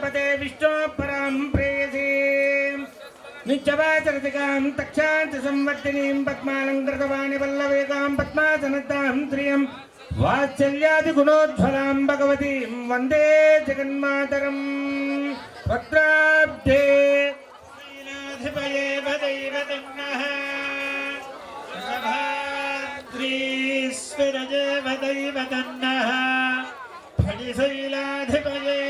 ప్రజాపతే విష్ణు పరాం ప్రేయసీ నిత్యవాచరతికాం తక్షాంతి సంవర్తినీం పద్మాలంకృతవాణి వల్లవేగాం పద్మాసనతాం శ్రియం వాత్సల్యాది గుణోజ్వలాం భగవతీం వందే జగన్మాతరం భద్రాబ్దే శ్రీనాథిపయేవ దైవతన్నః శ్రీశ్వరజేవ దైవతన్నః ఫణిశైలాధిపయేవ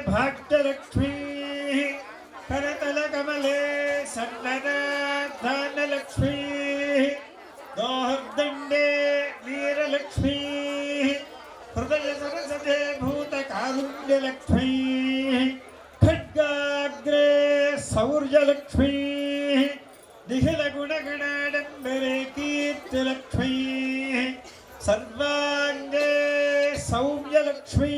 भक्त लक्ष्मी करतल कमले सन्नद धन लक्ष्मी दोहदंडे भक्तलक्ष्मी। लक्ष्मी सन्नदानलक्ष्मी दोहर्दण्डे भूत कारुण्य लक्ष्मी खड्गाग्रे सौर्य लक्ष्मी निखिल गुण गणाडंबरे सौर्यलक्ष्मी। लक्ष्मी सर्वांगे सौम्य लक्ष्मी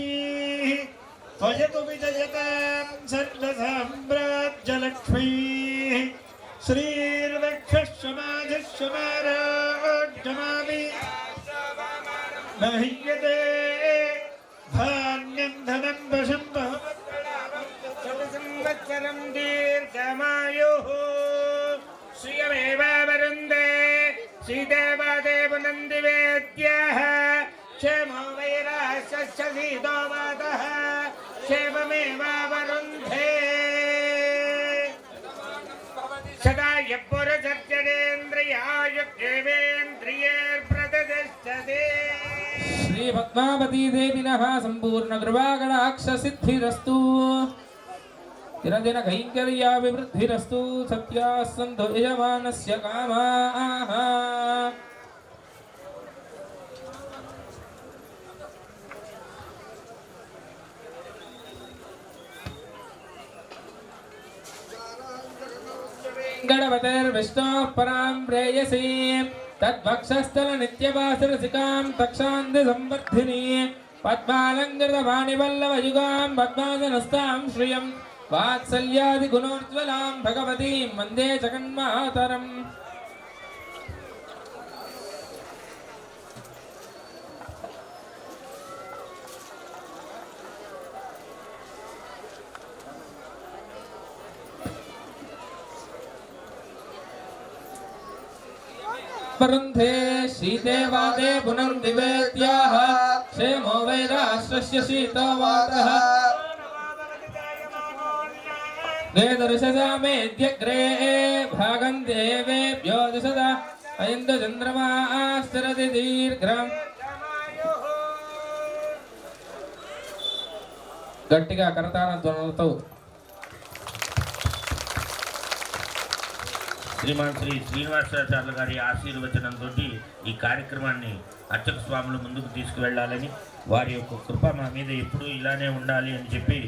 त्वयतु विजयतां सर्वसाम्राज्यलक्ष्मीः श्रीर्वक्षमाधिष्यमाराजमामि मह्यते धान्यं धनं वशं संवत्सरं दीर्घमायुः। श्रियमेवावरुन्धे श्रीदेवदेवनन्दिवेद्यः। क्षेमो वैराश्यस्य सीतो वातः सदा यपुरसज्जनेन्द्रियाय देवेन्द्रियेर्प्रदतिष्ठते श्रीपद्मावतीदेविनः सम्पूर्णकृपागणाक्षसिद्धिरस्तु चिरदिनकैङ्कर्याभिवृद्धिरस्तु सत्याः सन्धो यजमानस्य कामाः वेङ्कटवतेर विष्णोपरां प्रेयसीं तद्भक्षस्थल नित्यवासरसिकां तक्षान्ति संवर्धिनी पद्मालङ्कृतवाणिवल्लभयुगां पद्मासनस्तां श्रियं वात्सल्यादिगुणोज्ज्वलां भगवतीं वन्दे जगन्मातरम् वरुन्धे शीते वादे पुनर्निवेद्याः क्षेमो वैराश्रस्य शीतो वातः वेदर्शसामेद्यग्रे भागं देवेभ्यो दिशदा अयन्तु चन्द्रमास्तिरति दीर्घम् గట్టిగా కరతాళ ధ్వనులతో శ్రీమాన్ శ్రీ శ్రీనివాసాచార్యుల గారి ఆశీర్వచనంతో ఈ కార్యక్రమాన్ని అర్చక స్వాములు ముందుకు తీసుకువెళ్ళాలని వారి యొక్క కృప మా మీద ఎప్పుడూ ఇలానే ఉండాలి అని చెప్పి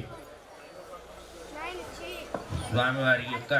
స్వామివారి యొక్క